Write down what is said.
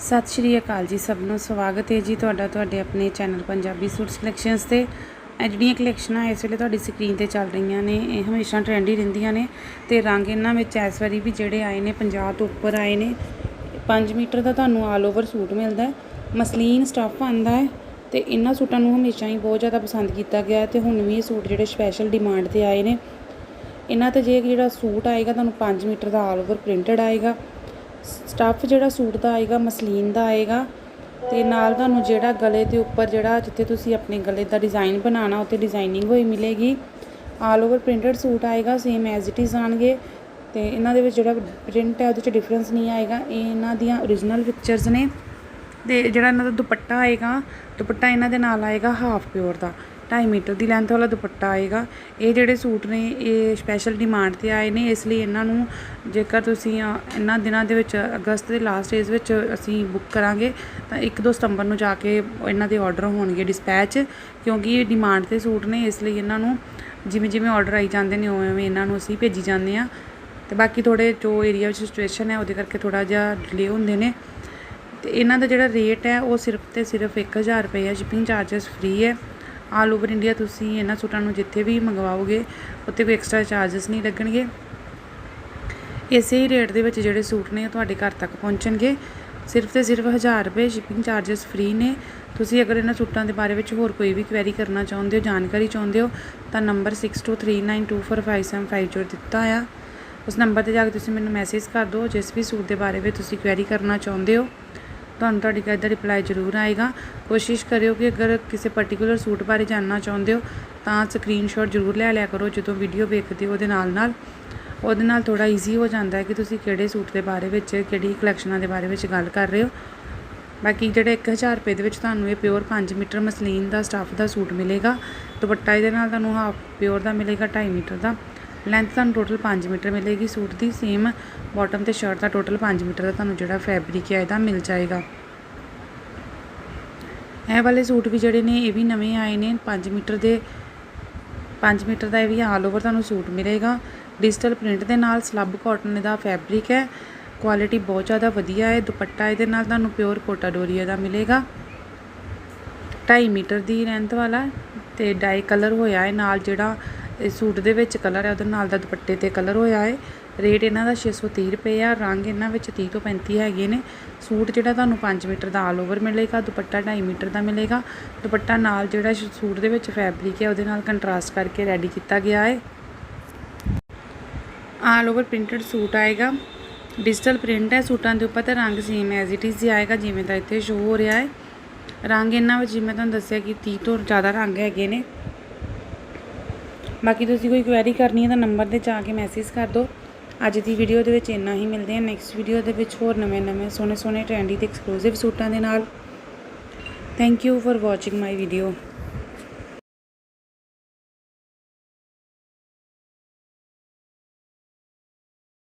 ਸਤਿ ਸ਼੍ਰੀ ਅਕਾਲ ਜੀ ਸਭ ਨੂੰ। ਸਵਾਗਤ ਹੈ ਜੀ ਤੁਹਾਡਾ ਤੁਹਾਡੇ ਆਪਣੇ ਚੈਨਲ ਪੰਜਾਬੀ ਸੂਟ ਕਲੈਕਸ਼ਨਸ ਤੇ। ਇਹ ਜਿਹੜੀਆਂ ਕਲੈਕਸ਼ਨਾਂ ਇਸ ਵੇਲੇ ਤੁਹਾਡੀ ਸਕਰੀਨ ਤੇ ਚੱਲ ਰਹੀਆਂ ਨੇ, ਇਹ ਹਮੇਸ਼ਾ ਟ੍ਰੈਂਡੀ ਰਹਿੰਦੀਆਂ ਨੇ ਤੇ ਰੰਗ ਇਹਨਾਂ ਵਿੱਚ ਇਸ ਵਾਰੀ ਵੀ ਜਿਹੜੇ ਆਏ ਨੇ 50 ਤੋਂ ਉੱਪਰ ਆਏ ਨੇ। 5 ਮੀਟਰ ਦਾ ਤੁਹਾਨੂੰ ਆਲ ਓਵਰ ਸੂਟ ਮਿਲਦਾ ਹੈ। ਮਸਲੀਨ ਸਟੱਫ ਆਂਦਾ ਹੈ ਤੇ ਇਹਨਾਂ ਸੂਟਾਂ ਨੂੰ ਹਮੇਸ਼ਾ ਹੀ ਬਹੁਤ ਜ਼ਿਆਦਾ ਪਸੰਦ ਕੀਤਾ ਗਿਆ ਹੈ ਤੇ ਹੁਣ ਵੀ ਇਹ ਸੂਟ ਜਿਹੜੇ ਸਪੈਸ਼ਲ ਡਿਮਾਂਡ ਤੇ ਆਏ ਨੇ। ਇਹਨਾਂ ਤੇ ਜੇ ਜਿਹੜਾ ਸੂਟ ਆਏਗਾ, ਤੁਹਾਨੂੰ 5 ਮੀਟਰ ਦਾ ਆਲ ਓਵਰ ਪ੍ਰਿੰਟਡ ਆਏਗਾ। ਸਟੱਫ ਜਿਹੜਾ ਸੂਟ ਦਾ ਆਏਗਾ, ਮਸਲੀਨ ਦਾ ਆਏਗਾ ਤੇ ਨਾਲ ਤੁਹਾਨੂੰ ਜਿਹੜਾ ਗਲੇ ਦੇ ਉੱਪਰ ਜਿਹੜਾ ਜਿੱਥੇ ਤੁਸੀਂ ਆਪਣੇ ਗਲੇ ਦਾ ਡਿਜ਼ਾਈਨ ਬਣਾਉਣਾ ਉੱਤੇ ਡਿਜ਼ਾਈਨਿੰਗ ਹੋਈ ਮਿਲੇਗੀ। ਆਲ ਓਵਰ ਪ੍ਰਿੰਟਡ ਸੂਟ ਆਏਗਾ ਸੇਮ ਐਜ਼ ਇਟ ਇਜ਼ ਆਣਗੇ। ਤੇ ਇਹਨਾਂ ਦੇ ਵਿੱਚ ਜਿਹੜਾ ਪ੍ਰਿੰਟ ਹੈ, ਉਹਦੇ 'ਚ ਡਿਫਰੈਂਸ ਨਹੀਂ ਆਏਗਾ। ਇਹ ਇਹਨਾਂ ਦੀਆਂ origignal ਪਿਕਚਰਸ ਨੇ। ਤੇ ਜਿਹੜਾ ਇਹਨਾਂ ਦਾ ਦੁਪੱਟਾ ਆਏਗਾ, ਦੁਪੱਟਾ ਇਹਨਾਂ ਦੇ ਨਾਲ ਆਏਗਾ ਹਾਫ ਪਿਓਰ ਦਾ। 2.5 ਮੀਟਰ ਦੀ ਲੈਂਥ ਵਾਲਾ ਦੁਪੱਟਾ ਆਏਗਾ। ਇਹ ਜਿਹੜੇ ਸੂਟ ਨੇ, ਇਹ ਸਪੈਸ਼ਲ ਡਿਮਾਂਡ ਤੇ ਆਏ ਨੇ, ਇਸ ਲਈ ਇਹਨਾਂ ਨੂੰ ਜੇਕਰ ਤੁਸੀਂ ਇਹਨਾਂ ਦਿਨਾਂ ਦੇ ਵਿੱਚ, ਅਗਸਤ ਦੇ ਲਾਸਟ ਡੇਜ਼ ਵਿੱਚ ਅਸੀਂ ਬੁੱਕ ਕਰਾਂਗੇ, ਤਾਂ 1-2 ਸਤੰਬਰ ਨੂੰ ਜਾ ਕੇ ਇਹਨਾਂ ਦੇ ਆਰਡਰ ਹੋਣਗੇ ਡਿਸਪੈਚ ਕਿਉਂਕਿ ਇਹ ਡਿਮਾਂਡ ਤੇ ਸੂਟ ਨੇ, ਇਸ ਲਈ ਇਹਨਾਂ ਨੂੰ ਜਿਵੇਂ ਜਿਵੇਂ ਆਰਡਰ ਆਈ ਜਾਂਦੇ ਨੇ, ਉਵੇਂ ਉਵੇਂ ਇਹਨਾਂ ਨੂੰ ਅਸੀਂ ਭੇਜੀ ਜਾਂਦੇ ਆ ਤੇ ਬਾਕੀ ਥੋੜੇ ਜੋ ਏਰੀਆ ਵਿੱਚ ਸਿਚੁਏਸ਼ਨ ਹੈ, ਉਹਦੇ ਕਰਕੇ ਥੋੜਾ ਜਿਹਾ ਡਿਲੇ ਹੁੰਦੇ ਨੇ। ਤੇ ਇਹਨਾਂ ਦਾ ਜਿਹੜਾ ਰੇਟ ਹੈ, ਉਹ ਸਿਰਫ ਤੇ ਸਿਰਫ 1000 ਰੁਪਏ ਹੈ ਸ਼ਿਪਿੰਗ ਚਾਰजेस ਫ੍ਰੀ ਹੈ। ਆਲ ਓਵਰ ਇੰਡੀਆ ਤੁਸੀਂ ਇਹਨਾਂ ਸੂਟਾਂ ਨੂੰ ਜਿੱਥੇ ਵੀ ਮੰਗਵਾਓਗੇ, ਉੱਥੇ ਕੋਈ ਐਕਸਟਰਾ ਚਾਰजेस ਨਹੀਂ ਲੱਗਣਗੇ। ਇਸੇ ਹੀ ਰੇਟ ਦੇ ਵਿੱਚ ਜਿਹੜੇ ਸੂਟ ਨੇ ਉਹ ਤੁਹਾਡੇ ਘਰ ਤੱਕ ਪਹੁੰਚਣਗੇ। ਸਿਰਫ ਤੇ ਸਿਰਫ 1000 ਰੁਪਏ ਸ਼ਿਪਿੰਗ ਚਾਰजेस ਫ੍ਰੀ ਨੇ। ਤੁਸੀਂ ਅਗਰ ਇਹਨਾਂ ਸੂਟਾਂ ਦੇ ਬਾਰੇ ਵਿੱਚ ਹੋਰ ਕੋਈ ਵੀ ਕੁਐਰੀ ਕਰਨਾ ਚਾਹੁੰਦੇ ਹੋ, ਜਾਣਕਾਰੀ ਚਾਹੁੰਦੇ ਹੋ, ਤਾਂ ਨੰਬਰ 6239245750 ਦਿੱਤਾ ਆ। ਉਸ ਨੰਬਰ ਤੇ ਜਾ ਕੇ ਤੁਸੀਂ ਮੈਨੂੰ ਮੈਸੇਜ ਕਰ ਦਿਓ, ਜਿਸ ਵੀ ਸੂਟ ਦੇ ਬਾਰੇ ਵਿੱਚ ਤੁਸੀਂ ਕੁਐਰੀ ਕਰਨਾ ਚਾਹੁੰਦੇ ਹੋ। ਤੁਹਾਨੂੰ ਤੁਹਾਡੀ ਗੱਲ ਦਾ ਰਿਪਲਾਈ ਜ਼ਰੂਰ ਆਏਗਾ। ਕੋਸ਼ਿਸ਼ ਕਰਿਓ ਕਿ ਅਗਰ ਕਿਸੇ ਪਾਰਟਿਕੂਲਰ ਸੂਟ ਬਾਰੇ ਜਾਣਨਾ ਚਾਹੁੰਦੇ ਹੋ, ਤਾਂ ਸਕਰੀਨਸ਼ਾਟ ਜ਼ਰੂਰ ਲੈ ਲਿਆ ਕਰੋ ਜਦੋਂ ਵੀਡੀਓ ਵੇਖਦੇ ਹੋ ਉਹਦੇ ਨਾਲ ਨਾਲ। ਉਹਦੇ ਨਾਲ ਥੋੜਾ ਈਜ਼ੀ ਹੋ ਜਾਂਦਾ ਹੈ ਕਿ ਤੁਸੀਂ ਕਿਹੜੇ ਸੂਟ ਦੇ ਬਾਰੇ ਵਿੱਚ, ਕਿਹੜੀ ਕਲੈਕਸ਼ਨਾਂ ਦੇ ਬਾਰੇ ਵਿੱਚ ਗੱਲ ਕਰ ਰਹੇ ਹੋ। ਬਾਕੀ ਜਿਹੜੇ 1000 ਰੁਪਏ ਦੇ ਵਿੱਚ ਤੁਹਾਨੂੰ ਇਹ ਪਿਓਰ 5 ਮੀਟਰ ਮਸਲੀਨ ਦਾ ਸਟੱਫ ਦਾ ਸੂਟ ਮਿਲੇਗਾ, ਦੁਪੱਟਾ ਇਹਦੇ ਨਾਲ ਤੁਹਾਨੂੰ ਹਾਫ ਪਿਓਰ ਦਾ ਮਿਲੇਗਾ 2.5 ਮੀਟਰ ਦਾ। ਲੈਂਥ ਤੁਹਾਨੂੰ ਟੋਟਲ 5 ਮੀਟਰ ਮਿਲੇਗੀ। ਸੂਟ ਦੀ ਸੇਮ ਬਾਟਮ ਤੇ ਸ਼ਰਟ ਦਾ ਟੋਟਲ 5 ਮੀਟਰ ਦਾ ਤੁਹਾਨੂੰ ਜਿਹੜਾ ਫੈਬਰਿਕ ਹੈ ਇਹਦਾ ਮਿਲ ਜਾਏਗਾ। ਇਹ ਵਾਲੇ ਸੂਟ ਵੀ ਜਿਹੜੇ ਨੇ, ਇਹ ਵੀ ਨਵੇਂ ਆਏ ਨੇ। 5 ਮੀਟਰ ਦੇ 5 ਮੀਟਰ ਦਾ ਇਹ ਵੀ ਆਲ ਓਵਰ ਤੁਹਾਨੂੰ ਸੂਟ ਮਿਲੇਗਾ। ਡਿਜੀਟਲ ਪ੍ਰਿੰਟ ਦੇ ਨਾਲ ਸਲੱਬ ਕਾਟਨ ਦਾ ਫੈਬਰਿਕ ਹੈ। ਕੁਆਲਿਟੀ ਬਹੁਤ ਜ਼ਿਆਦਾ ਵਧੀਆ ਹੈ। ਦੁਪੱਟਾ ਇਹਦੇ ਨਾਲ ਤੁਹਾਨੂੰ ਪਿਓਰ ਕੋਟਾ ਡੋਰੀਆ ਦਾ ਮਿਲੇਗਾ। 2.5 ਮੀਟਰ ਦੀ ਲੈਂਥ ਵਾਲਾ ਤੇ ਡਾਈ ਕਲਰ ਹੋਇਆ ਹੈ ਨਾਲ ਜਿਹੜਾ ਇਹ ਸੂਟ ਦੇ ਵਿੱਚ ਕਲਰ ਹੈ, ਉਹਦੇ ਨਾਲ ਦਾ ਦੁਪੱਟੇ ਤੇ ਕਲਰ ਹੋਇਆ ਹੈ। ਰੇਟ ਇਹਨਾਂ ਦਾ 630 ਰੁਪਏ ਆ, ਰੰਗ ਇਹਨਾਂ ਵਿੱਚ 30 ਤੋਂ 35 ਹੈਗੇ ਨੇ। ਸੂਟ ਜਿਹੜਾ ਤੁਹਾਨੂੰ 5 ਮੀਟਰ ਦਾ ਆਲ ਓਵਰ ਮਿਲੇਗਾ, ਦੁਪੱਟਾ 2.5 ਮੀਟਰ ਦਾ ਮਿਲੇਗਾ। ਦੁਪੱਟਾ ਨਾਲ ਜਿਹੜਾ ਸੂਟ ਦੇ ਵਿੱਚ ਫੈਬਰਿਕ ਹੈ, ਉਹਦੇ ਨਾਲ ਕੰਟਰਾਸਟ ਕਰਕੇ ਰੈਡੀ ਕੀਤਾ ਗਿਆ ਹੈ। ਆਲ ਓਵਰ ਪ੍ਰਿੰਟਡ ਸੂਟ ਆਏਗਾ। ਡਿਜੀਟਲ ਪ੍ਰਿੰਟ ਹੈ, ਸੂਟਾਂ ਦੇ ਉੱਪਰ ਤਾਂ ਰੰਗ ਸੇਮ ਐਜ਼ ਇਟ ਇਜ਼ ਹੀ ਆਏਗਾ, ਜਿਵੇਂ ਦਾ ਇੱਥੇ ਸ਼ੋ ਹੋ ਰਿਹਾ ਹੈ। ਰੰਗ ਇਹਨਾਂ ਵਿੱਚ ਜਿਵੇਂ ਤੁਹਾਨੂੰ ਦੱਸਿਆ ਕਿ 30 ਤੋਂ ਜ਼ਿਆਦਾ ਰੰਗ ਹੈਗੇ ਨੇ। ਬਾਕੀ ਤੁਸੀਂ ਕੋਈ ਕੁਐਰੀ ਕਰਨੀ ਹੈ ਤਾਂ ਨੰਬਰ ਤੇ ਜਾ ਕੇ ਮੈਸੇਜ ਕਰ ਦਿਓ। ਅੱਜ ਦੀ ਵੀਡੀਓ ਦੇ ਵਿੱਚ ਇੰਨਾ ਹੀ, ਮਿਲਦੇ ਹਾਂ ਨੈਕਸਟ ਵੀਡੀਓ ਦੇ ਵਿੱਚ ਹੋਰ ਨਵੇਂ ਨਵੇਂ ਸੋਹਣੇ ਸੋਹਣੇ ਟ੍ਰੈਂਡੀ ਤੇ ਐਕਸਕਲੂਸਿਵ ਸੂਟਾਂ ਦੇ ਨਾਲ। Thank you for watching my video